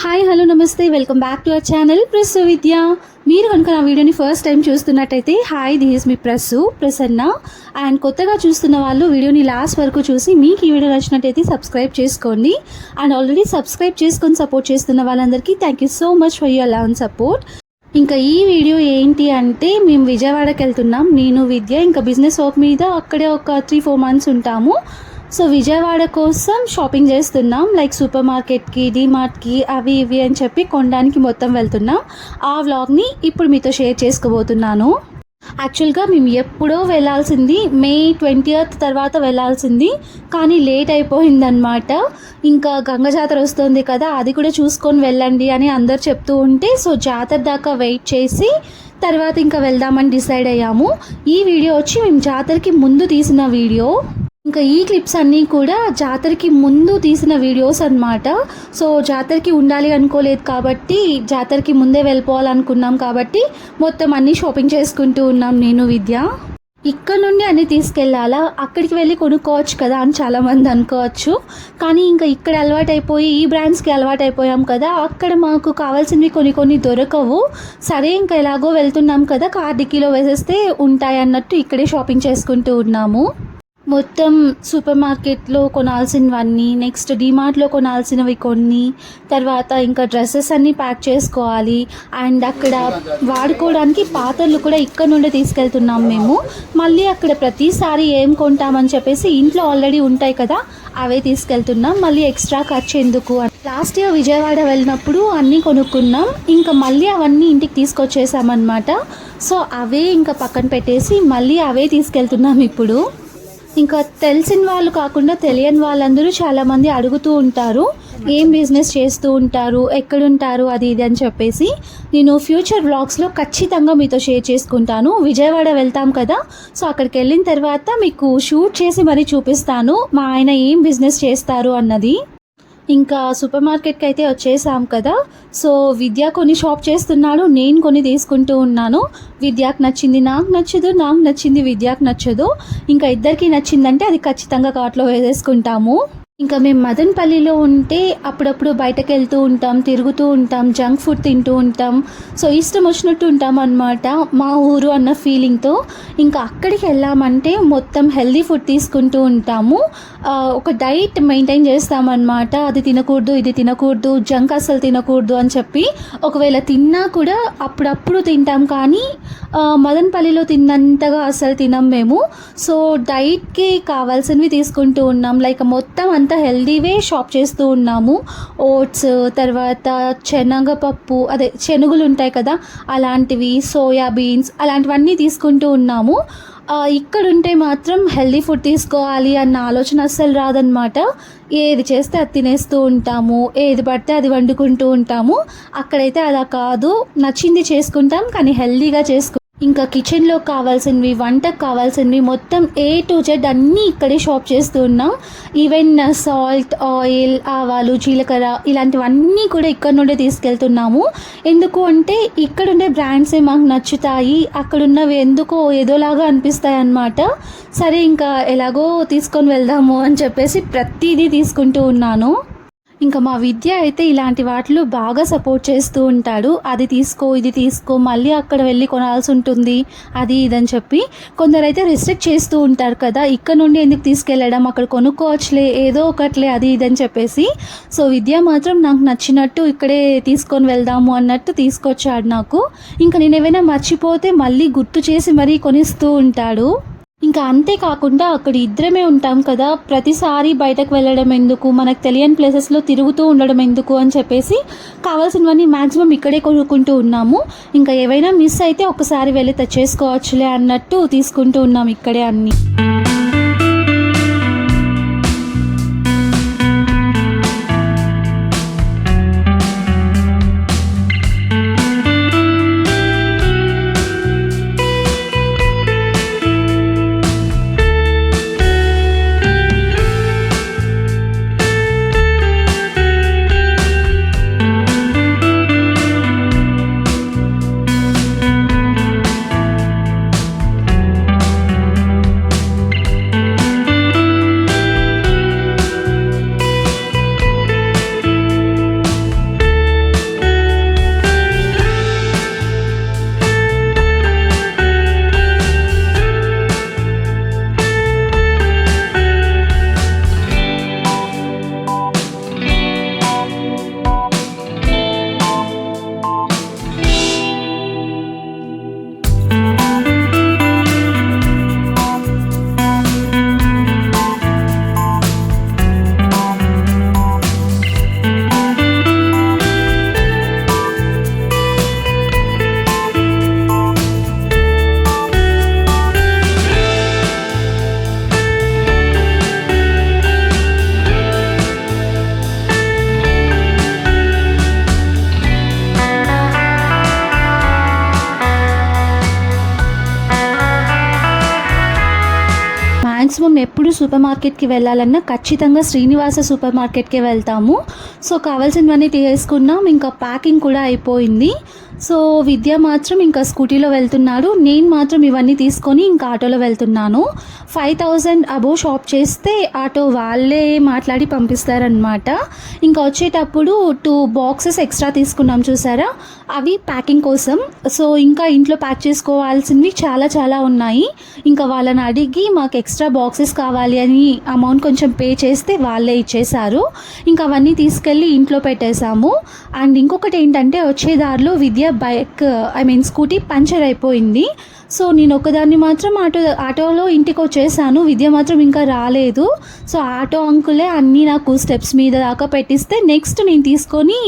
Hi hello నమస్తే welcome back to our channel press Vidya మీరు కనుక నా వీడియోని ఫస్ట్ టైం చూస్తున్నట్టయితే hi this is me Prasu Prasanna and కొత్తగా చూస్తున్న వాళ్ళు వీడియోని లాస్ట్ వరకు చూసి మీకు ఈ వీడియో నచ్చినట్టయితే సబ్స్క్రైబ్ చేసుకోండి. అండ్ ఆల్రెడీ సబ్స్క్రైబ్ చేసుకొని సపోర్ట్ చేస్తున్న వాళ్ళందరికీ thank you so much for your love and support ఇంకా ఈ వీడియో ఏంటి అంటే మేము విజయవాడకి వెళ్తున్నాం నేను విద్య ఇంకా బిజినెస్ వర్క్ మీద అక్కడే ఒక త్రీ ఫోర్ మంత్స్ ఉంటాము. సో విజయవాడ కోసం షాపింగ్ చేస్తున్నాం. లైక్ సూపర్ మార్కెట్కి డిమార్ట్కి అవి ఇవి అని చెప్పి కొనడానికి మొత్తం వెళ్తున్నాం. ఆ వ్లాగ్ని ఇప్పుడు మీతో షేర్ చేసుకోబోతున్నాను. యాక్చువల్గా మేము ఎప్పుడో వెళ్ళాల్సింది మే ట్వంటీయత్ తర్వాత వెళ్ళాల్సింది కానీ లేట్ అయిపోయిందనమాట ఇంకా గంగ జాతర వస్తుంది కదా అది కూడా చూసుకొని వెళ్ళండి అని అందరు చెప్తూ ఉంటే సో జాతర దాకా వెయిట్ చేసి తర్వాత ఇంకా వెళ్దామని డిసైడ్ అయ్యాము. ఈ వీడియో వచ్చి మేము జాతరకి ముందు తీసిన వీడియో. ఇంకా ఈ క్లిప్స్ అన్నీ కూడా జాతరకి ముందు తీసిన వీడియోస్ అన్నమాట. సో జాతరకి ఉండాలి అనుకోలేదు కాబట్టి జాతరకి ముందే వెళ్ళిపోవాలనుకున్నాం కాబట్టి మొత్తం అన్నీ షాపింగ్ చేసుకుంటూ ఉన్నాం నేను విద్య. ఇక్కడ నుండి అన్నీ తీసుకెళ్ళాలా? అక్కడికి వెళ్ళి కొనుక్కోవచ్చు కదా అని చాలామంది అనుకోవచ్చు. కానీ ఇంకా ఇక్కడ అలవాటైపోయి ఈ బ్రాండ్స్కి అలవాటైపోయాం కదా అక్కడ మాకు కావాల్సినవి కొన్ని కొన్ని దొరకవు. సరే ఇంకా ఎలాగో వెళ్తున్నాం కదా కార్ డిక్కీలో వేసేస్తే ఉంటాయి అన్నట్టు ఇక్కడే షాపింగ్ చేసుకుంటూ ఉన్నాము. మొత్తం సూపర్ మార్కెట్లో కొనాల్సినవన్నీ నెక్స్ట్ డిమార్ట్లో కొనాల్సినవి కొన్ని తర్వాత ఇంకా డ్రెస్సెస్ అన్నీ ప్యాక్ చేసుకోవాలి. అండ్ అక్కడ వాడుకోవడానికి పాత్రలు కూడా ఇక్కడ నుండి తీసుకెళ్తున్నాం మేము. మళ్ళీ అక్కడ ప్రతిసారి ఏం కొంటామని చెప్పేసి ఇంట్లో ఆల్రెడీ ఉంటాయి కదా అవే తీసుకెళ్తున్నాం. మళ్ళీ ఎక్స్ట్రా ఖర్చు ఎందుకు లాస్ట్ ఇయర్ విజయవాడ వెళ్ళినప్పుడు అన్నీ కొనుక్కున్నాం. ఇంకా మళ్ళీ అవన్నీ ఇంటికి తీసుకొచ్చేసామన్నమాట. సో అవే ఇంకా పక్కన పెట్టేసి మళ్ళీ అవే తీసుకెళ్తున్నాం ఇప్పుడు. ఇంకా తెలిసిన వాళ్ళు కాకుండా తెలియని వాళ్ళందరూ చాలామంది అడుగుతూ ఉంటారు. ఏం బిజినెస్ చేస్తూ ఉంటారు? ఎక్కడుంటారు? అది ఇది అని చెప్పేసి నేను ఫ్యూచర్ బ్లాగ్స్లో ఖచ్చితంగా మీతో షేర్ చేసుకుంటాను. విజయవాడ వెళ్తాం కదా సో అక్కడికి వెళ్ళిన తర్వాత మీకు షూట్ చేసి మరీ చూపిస్తాను. మా ఆయన ఏం బిజినెస్ చేస్తారు అన్నది. ఇంకా సూపర్ మార్కెట్కి అయితే వచ్చేసాం కదా. సో విద్య కొన్ని షాప్ చేస్తున్నాడు. నేను కొన్ని తీసుకుంటూ ఉన్నాను. విద్యాకు నచ్చింది నాకు నచ్చదు నాకు నచ్చింది విద్యాకు నచ్చదు. ఇంకా ఇద్దరికి నచ్చిందంటే అది ఖచ్చితంగా కార్ట్లో వేసేసుకుంటాము. ఇంకా మేము మదన్పల్లిలో ఉంటే అప్పుడప్పుడు బయటకు వెళ్తూ ఉంటాం తిరుగుతూ ఉంటాం జంక్ ఫుడ్ తింటూ ఉంటాం. సో ఇష్టం వచ్చినట్టు ఉంటాం అనమాట మా ఊరు అన్న ఫీలింగ్తో ఇంకా అక్కడికి వెళ్ళామంటే మొత్తం హెల్దీ ఫుడ్ తీసుకుంటూ ఉంటాము. ఒక డైట్ మెయింటైన్ చేస్తామన్నమాట. అది తినకూడదు ఇది తినకూడదు జంక్ అసలు తినకూడదు అని చెప్పి ఒకవేళ తిన్నా కూడా అప్పుడప్పుడు తింటాం. కానీ మదన్పల్లిలో తిన్నంతగా అసలు తినం మేము. సో డైట్కి కావాల్సినవి తీసుకుంటూ ఉన్నాం. లైక్ మొత్తం అంతా హెల్దీవే షాప్ చేస్తూ ఉన్నాము. ఓట్స్ తర్వాత శనగపప్పు అదే శనుగులు ఉంటాయి కదా అలాంటివి సోయా బీన్స్ అలాంటివన్నీ తీసుకుంటూ ఉన్నాము. ఇక్కడ ఉంటే మాత్రం హెల్దీ ఫుడ్ తీసుకోవాలి అన్న ఆలోచన అస్సలు రాదనమాట ఏది చేస్తే అది తినేస్తూ ఉంటాము. ఏది పడితే అది వండుకుంటూ ఉంటాము. అక్కడైతే అలా కాదు. నచ్చింది చేసుకుంటాం కానీ హెల్దీగా చేసుకుంటాం ఇంకా కిచెన్లో కావాల్సినవి వంటకు కావాల్సినవి మొత్తం ఏ టు జెడ్ అన్నీ ఇక్కడే షాప్ చేస్తూ ఉన్నాం ఈవెన్ సాల్ట్ ఆయిల్ ఆవాలు జీలకర్ర ఇలాంటివన్నీ కూడా ఇక్కడ నుండే తీసుకెళ్తున్నాము. ఎందుకు అంటే ఇక్కడుండే బ్రాండ్సే మాకు నచ్చుతాయి అక్కడున్నవి ఎందుకో ఏదోలాగా అనిపిస్తాయి అన్నమాట. సరే ఇంకా ఎలాగో తీసుకొని వెళ్దాము అని చెప్పేసి ప్రతిదీ తీసుకుంటూ ఉన్నాను. ఇంకా మా విద్య అయితే ఇలాంటి వాటిలో బాగా సపోర్ట్ చేస్తూ ఉంటాడు. అది తీసుకో ఇది తీసుకో మళ్ళీ అక్కడ వెళ్ళి కొనాల్సి ఉంటుంది. అది ఇదని చెప్పి కొందరైతే రిస్ట్రిక్ట్ చేస్తూ ఉంటారు కదా ఇక్కడ నుండి ఎందుకు తీసుకెళ్ళడం అక్కడ కొనుక్కోవచ్చులే ఏదో ఒకట్లే అది ఇదని చెప్పేసి. సో విద్య మాత్రం నాకు నచ్చినట్టు ఇక్కడే తీసుకొని వెళ్దాము అన్నట్టు తీసుకొచ్చాడు నాకు. ఇంకా నేను ఏమైనా మర్చిపోతే మళ్ళీ గుర్తు చేసి మరీ కొనిస్తూ ఉంటాడు. ఇంకా అంతేకాకుండా అక్కడ ఇద్దరమే ఉంటాం కదా. ప్రతిసారి బయటకు వెళ్ళడం ఎందుకు? మనకు తెలియని ప్లేసెస్లో తిరుగుతూ ఉండడం ఎందుకు అని చెప్పేసి కావాల్సినవన్నీ మ్యాక్సిమం ఇక్కడే కొనుక్కుంటూ ఉన్నాము. ఇంకా ఏవైనా మిస్ అయితే ఒకసారి వెళ్ళి తెచ్చేసుకోవచ్చులే అన్నట్టు తీసుకుంటూ ఉన్నాం ఇక్కడే అన్నీ. సూపర్ మార్కెట్కి వెళ్ళాలన్నా ఖచ్చితంగా శ్రీనివాస సూపర్ మార్కెట్కే వెళ్తాము. సో కావాల్సినవన్నీ తీసుకున్నాం ఇంకా ప్యాకింగ్ కూడా అయిపోయింది. సో విద్య మాత్రం ఇంకా స్కూటీలో వెళ్తున్నాడు. నేను మాత్రం ఇవన్నీ తీసుకొని ఇంకా ఆటోలో వెళ్తున్నాను. ఫైవ్ థౌజండ్ అబోవ్ షాప్ చేస్తే ఆటో వాళ్ళే మాట్లాడి పంపిస్తారనమాట ఇంకా వచ్చేటప్పుడు టూ బాక్సెస్ ఎక్స్ట్రా తీసుకున్నాం చూసారా? అవి ప్యాకింగ్ కోసం. సో ఇంకా ఇంట్లో ప్యాక్ చేసుకోవాల్సినవి చాలా చాలా ఉన్నాయి. ఇంకా వాళ్ళని అడిగి మాకు ఎక్స్ట్రా బాక్సెస్ కావాలి అని అమౌంట్ కొంచెం పే చేస్తే వాళ్ళే ఇచ్చేశారు. ఇంకా అవన్నీ తీసుకెళ్ళి ఇంట్లో పెట్టేశాము. అండ్ ఇంకొకటి ఏంటంటే వచ్చే దారిలో Vidya bike I mean scooty puncture అయిపోయింది. సో నేను ఒకదాన్ని మాత్రం ఆటో ఆటోలో ఇంటికి వచ్చేసాను విద్య మాత్రం ఇంకా రాలేదు. సో ఆటో అంకులే అన్నీ నాకు స్టెప్స్ మీద దాకా పెట్టిస్తే నెక్స్ట్ నేను తీసుకొని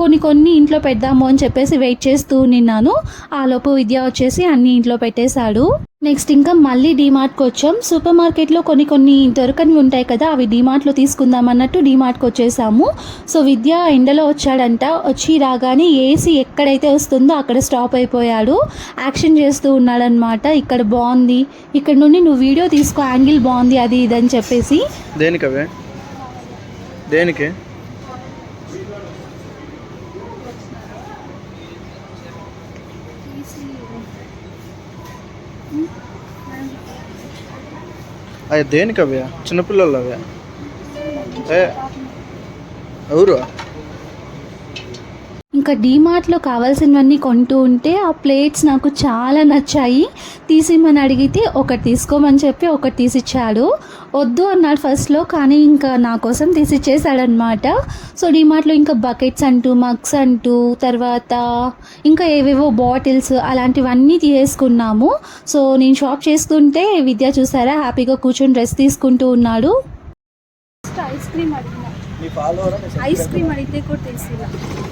కొన్ని కొన్ని ఇంట్లో పెడదాము అని చెప్పేసి వెయిట్ చేస్తూ నిన్నాను. ఆలోపు విద్య వచ్చేసి అన్నీ ఇంట్లో పెట్టేశాడు. నెక్స్ట్ ఇంకా మళ్ళీ డీమార్ట్కి వచ్చాం. సూపర్ మార్కెట్లో కొన్ని కొన్ని దొరకనివి ఉంటాయి కదా అవి డీమార్ట్లో తీసుకుందాం అన్నట్టు డీమార్ట్కి వచ్చేసాము. సో విద్య ఎండలో వచ్చాడంట. వచ్చి రాగానే ఏసీ ఎక్కడైతే వస్తుందో అక్కడ స్టాప్ అయిపోయాడు. యాక్షన్ చేస్తూ ఉన్నాడనమాట ఇక్కడ బాగుంది. ఇక్కడ నుండి నువ్వు వీడియో తీసుకో యాంగిల్ బాగుంది అది ఇది అని చెప్పేసి. దేనికవే? దేనికి? అవి దేనికి అవే చిన్నపిల్లలు అవే ఏ ఎవరు? ఇంకా డీమార్ట్లో కావాల్సినవన్నీ కొంటూ ఉంటే ఆ ప్లేట్స్ నాకు చాలా నచ్చాయి. తీసిమ్మని అడిగితే ఒకటి తీసుకోమని చెప్పి ఒకటి తీసిచ్చాడు. వద్దు అన్నాడు ఫస్ట్లో కానీ ఇంకా నా కోసం తీసిచ్చేసాడనమాట సో డీమార్ట్లో ఇంకా బకెట్స్ అంటూ మగ్స్ అంటూ తర్వాత ఇంకా ఏవేవో బాటిల్స్ అలాంటివన్నీ తీసుకున్నాము. సో నేను షాప్ చేస్తుంటే విద్య చూసారా హ్యాపీగా కూర్చొని డ్రెస్ తీసుకుంటూ ఉన్నాడు. ఐస్ క్రీమ్ అడిగిన. ఐస్ క్రీమ్ అడిగితే కూడా తీసుకురా నీ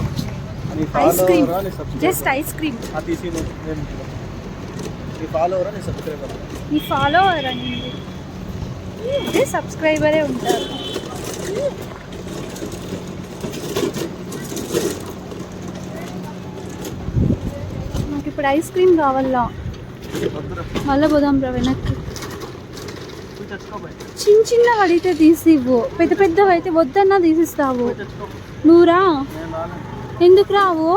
ice cream just ice cream నీ ఫాలోవరా అండి. సబ్స్క్రైబరే ఉంటారు. నాకు ఇప్పుడు ఐస్ క్రీమ్ కావాలా? మళ్ళీ పోదాం రా వెనక్కి. చిన్న చిన్నవి అడిగితే తీసివ్వు పెద్ద పెద్దవి అయితే వద్దన్నా తీసిస్తావు. నువ్వురా? రాను ఎందుకు రావు?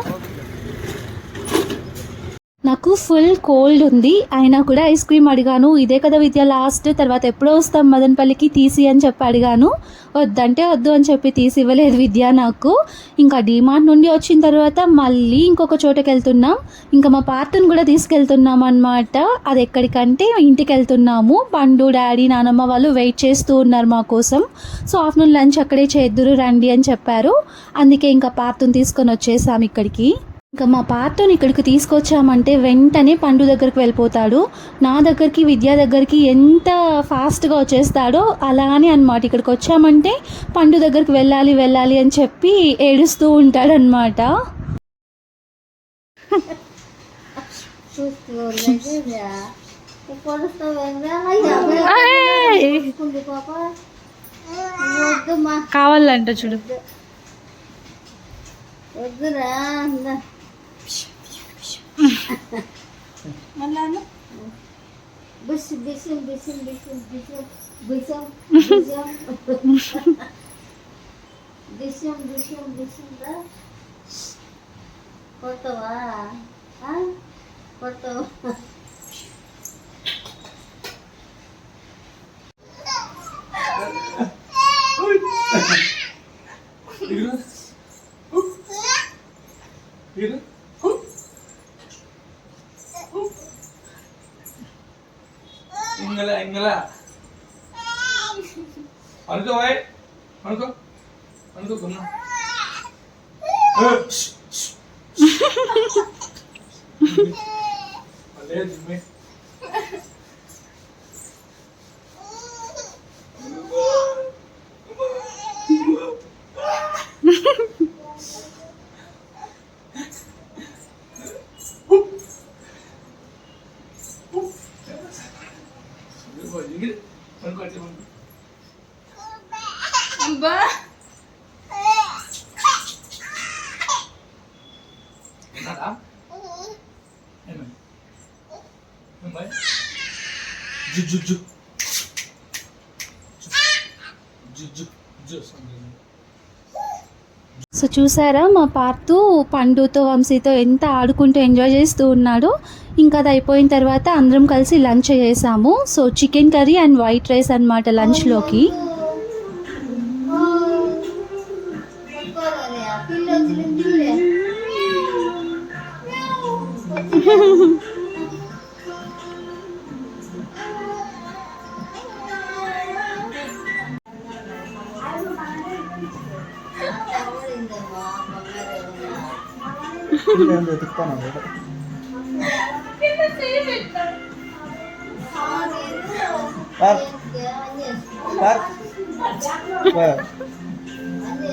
నాకు ఫుల్ కోల్డ్ ఉంది. అయినా కూడా ఐస్ క్రీమ్ అడిగాను. ఇదే కదా విద్య లాస్ట్ తర్వాత ఎప్పుడో వస్తాం మదనపల్లికి తీసి అని చెప్పి అడిగాను. వద్దంటే వద్దు అని చెప్పి తీసి ఇవ్వలేదు విద్య నాకు. ఇంకా డిమార్ట్ నుండి వచ్చిన తర్వాత మళ్ళీ ఇంకొక చోటకి వెళ్తున్నాం. ఇంకా మా పార్ట్ని కూడా తీసుకెళ్తున్నాం అనమాట అది ఎక్కడికంటే ఇంటికి వెళ్తున్నాము. పండు డాడీ నానమ్మ వాళ్ళు వెయిట్ చేస్తూ ఉన్నారు మా కోసం. సో ఆఫ్టర్నూన్ లంచ్ అక్కడే చేద్దురు రండి అని చెప్పారు. అందుకే ఇంకా పార్ట్ని తీసుకొని వచ్చేసాం ఇక్కడికి. ఇంకా మా పార్ట్ని ఇక్కడికి తీసుకొచ్చామంటే వెంటనే పండు దగ్గరికి వెళ్ళిపోతాడు. నా దగ్గరికి విద్యా దగ్గరికి ఎంత ఫాస్ట్గా వచ్చేస్తాడో అలానే అనమాట ఇక్కడికి వచ్చామంటే పండు దగ్గరికి వెళ్ళాలి వెళ్ళాలి అని చెప్పి ఏడుస్తూ ఉంటాడనమాట కావాలంట చూడు. వద్దురా Malala. Bis, bisim, bisim, bisim, bisim, bisim, bisim. Bisim, bisim, bisim, da. Portawa. Ha? Portawa. Portawa. So చూసారా మా పార్తు పండుతో వంశీతో ఎంత ఆడుకుంటూ ఎంజాయ్ చేస్తూ ఉన్నాడు. ఇంకా అది అయిపోయిన తర్వాత అందరం కలిసి లంచ్ చేసాము. So chicken curry and white rice అనమాట లంచ్లోకి. Ha నేను వెతుకుతాను అక్కడ. Park park park.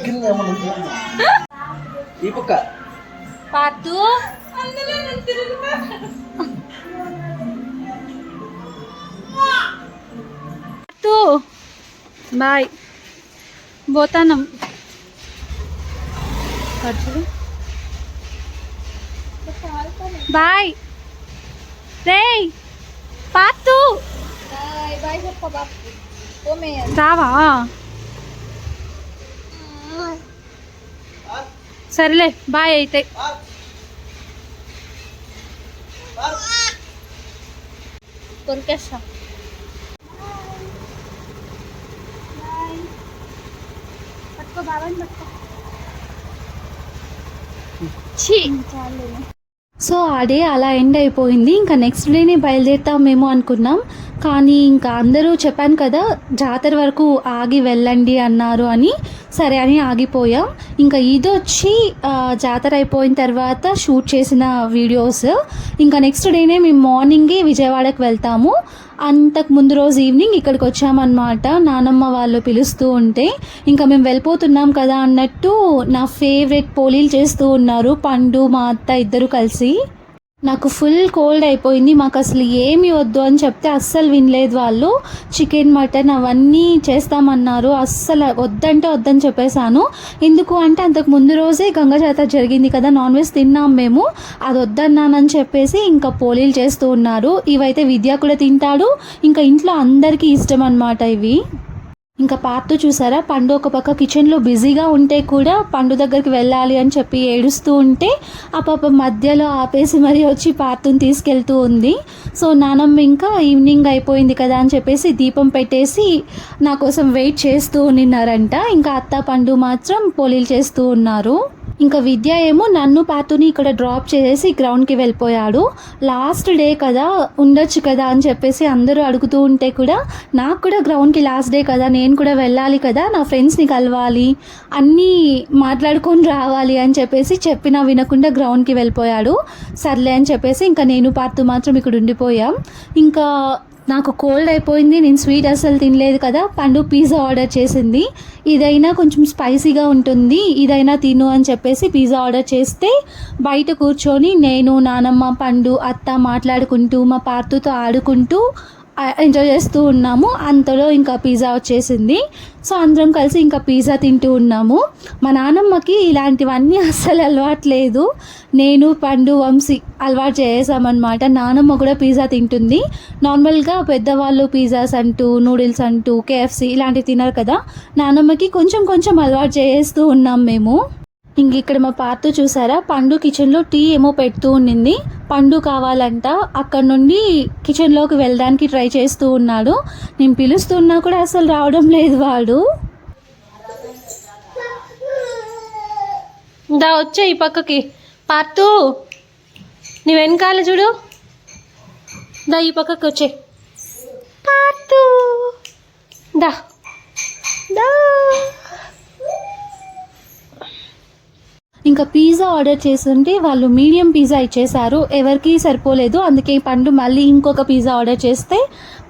కింద ఏమన్నా ఉందా? ఈ పక్క పార్తు పార్తు బాయ్ పోతానం బాయ్ రే పార్తు బాయ్ చెప్ప బాపు ఓమే రావా సరేలే బాయ్ అయితే. కొరికేస్తా పట్టుకో బాబాని పట్టుకో. సో ఆ డే అలా ఎండ్ అయిపోయింది. ఇంకా నెక్స్ట్ డేనే బయలుదేరుతాం మేము అనుకున్నాం. కానీ ఇంకా అందరూ చెప్పాను కదా జాతర వరకు ఆగి వెళ్ళండి అన్నారు అని. సరే అని ఆగిపోయాం. ఇంకా ఇది వచ్చి జాతర అయిపోయిన తర్వాత షూట్ చేసిన వీడియోస్. ఇంకా నెక్స్ట్ డేనే మేము మార్నింగే విజయవాడకి వెళ్తాము. అంతకు ముందు రోజు ఈవినింగ్ ఇక్కడికి వచ్చామన్నమాట. నానమ్మ వాళ్ళు పిలుస్తూ ఉంటే ఇంకా మేము వెళ్ళిపోతున్నాం కదా అన్నట్టు నా ఫేవరెట్ పోలీలు చేస్తూ ఉన్నారు. పండు మా అత్త ఇద్దరు కలిసి. నాకు ఫుల్ కోల్డ్ అయిపోయింది. మాకు అసలు ఏమి వద్దు అని చెప్తే అస్సలు వినలేదు వాళ్ళు. చికెన్ మటన్ అవన్నీ చేస్తామన్నారు. అస్సలు వద్దంటే వద్దని చెప్పేశాను. ఎందుకు అంటే అంతకు ముందు రోజే గంగ జాతర జరిగింది కదా నాన్ వెజ్ తిన్నాం మేము. అది వద్దన్నానని చెప్పేసి ఇంకా పోలీలు చేస్తూ ఉన్నారు. ఇవైతే విద్య కూడా తింటాడు. ఇంకా ఇంట్లో అందరికీ ఇష్టం అన్నమాట ఇవి. ఇంకా పార్తు చూసారా? పండు ఒక పక్క కిచెన్లో బిజీగా ఉంటే కూడా పండు దగ్గరికి వెళ్ళాలి అని చెప్పి ఏడుస్తూ ఉంటే ఆ పాప మధ్యలో ఆపేసి మరీ వచ్చి పార్తుని తీసుకెళ్తూ ఉంది. సో నానమ్మ ఇంకా ఈవినింగ్ అయిపోయింది కదా అని చెప్పేసి దీపం పెట్టేసి నా కోసం వెయిట్ చేస్తూ ఉన్నారంట ఇంకా అత్త పండు మాత్రం పోలీలు చేస్తూ ఉన్నారు. ఇంకా విద్య ఏమో నన్ను పాతుని ఇక్కడ డ్రాప్ చేసేసి గ్రౌండ్కి వెళ్ళిపోయాడు. లాస్ట్ డే కదా ఉండొచ్చు కదా అని చెప్పేసి అందరూ అడుగుతూ ఉంటే కూడా నాకు కూడా గ్రౌండ్కి లాస్ట్ డే కదా నేను కూడా వెళ్ళాలి కదా నా ఫ్రెండ్స్ని కలవాలి అన్నీ మాట్లాడుకొని రావాలి అని చెప్పేసి చెప్పినా వినకుండా గ్రౌండ్కి వెళ్ళిపోయాడు. సర్లే అని చెప్పేసి ఇంకా నేను పార్తు మాత్రం ఇక్కడ ఉండిపోయాం. ఇంకా నాకు కోల్డ్ అయిపోయింది నేను స్వీట్ అస్సలు తినలేదు కదా పండు పిజ్జా ఆర్డర్ చేసింది. ఇదైనా కొంచెం స్పైసీగా ఉంటుంది ఇదైనా తిను అని చెప్పేసి పిజ్జా ఆర్డర్ చేస్తే బయట కూర్చొని నేను నానమ్మ పండు అత్త మాట్లాడుకుంటూ మా పార్తుతో ఆడుకుంటూ ఎంజాయ్ చేస్తూ ఉన్నాము. అంతలో ఇంకా పిజ్జా వచ్చేసింది. సో అందరం కలిసి ఇంకా పిజ్జా తింటూ ఉన్నాము. మా నానమ్మకి ఇలాంటివన్నీ అస్సలు అలవాట్లేదు నేను పండు వంశీ అలవాటు చేసామన్నమాట. నానమ్మ కూడా పిజ్జా తింటుంది. నార్మల్గా పెద్దవాళ్ళు పిజ్జాస్ అంటూ నూడిల్స్ అంటూ కేఎఫ్సి ఇలాంటివి తినరు కదా. నానమ్మకి కొంచెం కొంచెం అలవాటు చేస్తూ ఉన్నాం మేము. ఇంక ఇక్కడ మా పార్తు చూసారా? పండు కిచెన్లో టీ ఏమో పెడుతూ ఉండింది. పండు కావాలంట. అక్కడ నుండి కిచెన్లోకి వెళ్ళడానికి ట్రై చేస్తూ ఉన్నాడు. నేను పిలుస్తున్నా కూడా అసలు రావడం లేదు వాడు. దా వచ్చే ఈ పక్కకి. పార్తు నీ వెనకాల చూడు. దా ఈ పక్కకి వచ్చే. పార్తు. దా. దా. ఇంకా పిజ్జా ఆర్డర్ చేస్తుంటే వాళ్ళు మీడియం పిజ్జా ఇచ్చేసారు ఎవరికి సరిపోలేదు. అందుకే ఈ పండు మళ్ళీ ఇంకొక పిజ్జా ఆర్డర్ చేస్తే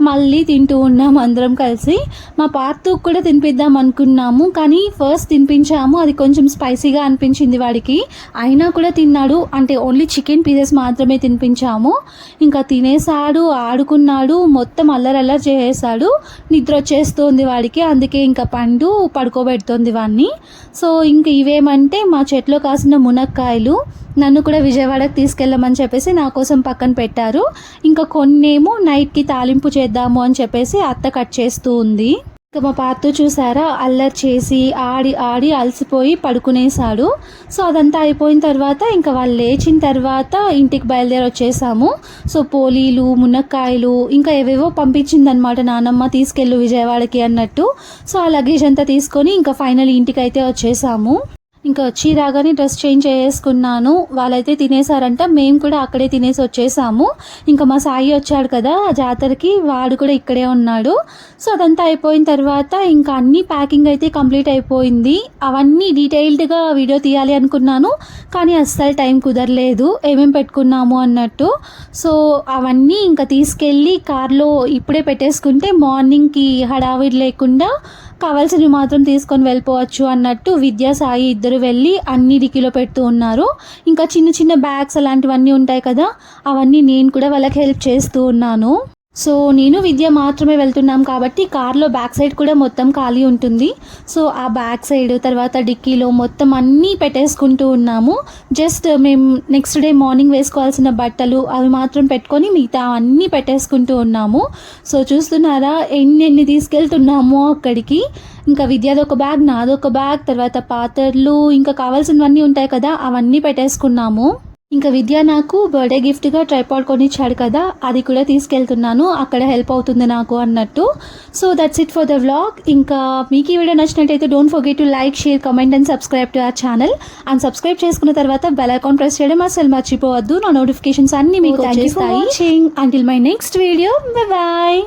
మళ్ళీ తింటూ ఉన్నాం అందరం కలిసి. మా పార్తూ కూడా తినిపిద్దాం అనుకున్నాము కానీ ఫస్ట్ తినిపించాము. అది కొంచెం స్పైసీగా అనిపించింది వాడికి. అయినా కూడా తిన్నాడు. అంటే ఓన్లీ చికెన్ పీసెస్ మాత్రమే తినిపించాము. ఇంకా తినేసాడు ఆడుకున్నాడు మొత్తం అల్లరల్లరి చేసేసాడు నిద్ర వచ్చేస్తుంది వాడికి. అందుకే ఇంకా పండు పడుకోబెడుతుంది వాడిని సో ఇంక ఇవేమంటే మా చెట్లో కాసిన మునక్కాయలు నన్ను కూడా విజయవాడకి తీసుకెళ్ళమని చెప్పేసి నా కోసం పక్కన పెట్టారు. ఇంకా కొన్నేమో నైట్కి తాలింపు చేద్దాము అని చెప్పేసి అత్త కట్ చేస్తూ ఉంది. ఇక మా పాత చూసారా అల్లరి చేసి ఆడి ఆడి అలసిపోయి పడుకునేసాడు సో అదంతా అయిపోయిన తర్వాత ఇంకా వాళ్ళు లేచిన తర్వాత ఇంటికి బయలుదేరి వచ్చేసాము. సో పోలీలు మునక్కాయలు ఇంకా ఏవేవో పంపించిందనమాట నానమ్మ తీసుకెళ్ళు విజయవాడకి అన్నట్టు. సో ఆ లగేజ్ అంతా తీసుకొని ఇంకా ఫైనల్ ఇంటికి అయితే వచ్చేసాము. ఇంకా వచ్చి రాగానే డ్రెస్ చేంజ్ చేసుకున్నాను. వాళ్ళైతే తినేసారంట మేము కూడా అక్కడే తినేసి వచ్చేసాము. ఇంకా మా సాయి వచ్చాడు కదా ఆ జాతరకి వాడు కూడా ఇక్కడే ఉన్నాడు. సో అదంతా అయిపోయిన తర్వాత ఇంకా అన్ని ప్యాకింగ్ అయితే కంప్లీట్ అయిపోయింది. అవన్నీ డీటెయిల్డ్గా వీడియో తీయాలి అనుకున్నాను. కానీ అస్సలు టైం కుదరలేదు. ఏమేమి పెట్టుకున్నాము అన్నట్టు. సో అవన్నీ ఇంకా తీసుకెళ్ళి కార్లో ఇప్పుడే పెట్టేసుకుంటే మార్నింగ్కి హడావిడి లేకుండా కావాల్సినవి మాత్రం తీసుకొని వెళ్ళిపోవచ్చు అన్నట్టు విద్యా సాయి ఇద్దరు వెళ్ళి అన్ని డిక్కీలో పెడుతూ ఉన్నారు. ఇంకా చిన్న చిన్న బ్యాగ్స్ అలాంటివన్నీ ఉంటాయి కదా అవన్నీ నేను కూడా వాళ్ళకి హెల్ప్ చేస్తూ ఉన్నాను. సో నేను విద్య మాత్రమే వెళ్తున్నాం కాబట్టి కార్లో బ్యాక్ సైడ్ కూడా మొత్తం ఖాళీ ఉంటుంది. సో ఆ బ్యాక్ సైడ్ తర్వాత డిక్కీలో మొత్తం అన్నీ పెట్టేసుకుంటూ ఉన్నాము. జస్ట్ మేము నెక్స్ట్ డే మార్నింగ్ వేసుకోవాల్సిన బట్టలు అవి మాత్రం పెట్టుకొని మిగతా అన్నీ పెట్టేసుకుంటూ ఉన్నాము. సో చూస్తున్నారా ఎన్ని ఎన్ని తీసుకెళ్తున్నామో అక్కడికి. ఇంకా విద్యాది ఒక బ్యాగ్ నాదొక బ్యాగ్ తర్వాత పాత్రలు ఇంకా కావాల్సినవన్నీ ఉంటాయి కదా అవన్నీ పెట్టేసుకున్నాము. ఇంకా విద్య నాకు బర్త్డే గిఫ్ట్గా ట్రైపాడ్ కొనిచ్చాడు కదా అది కూడా తీసుకెళ్తున్నాను అక్కడ హెల్ప్ అవుతుంది నాకు అన్నట్టు. So that's it for the vlog ఇంకా మీకు ఈ వీడియో నచ్చినట్టయితే don't forget to like share comment and subscribe to our channel and subscribe చేసుకున్న తర్వాత బెల్ ఐకాన్ ప్రెస్ చేయడం అసలు మర్చిపోవద్దు. నా నోటిఫికేషన్స్ అన్ని మీకు వచ్చేస్తాయి. Until my next video bye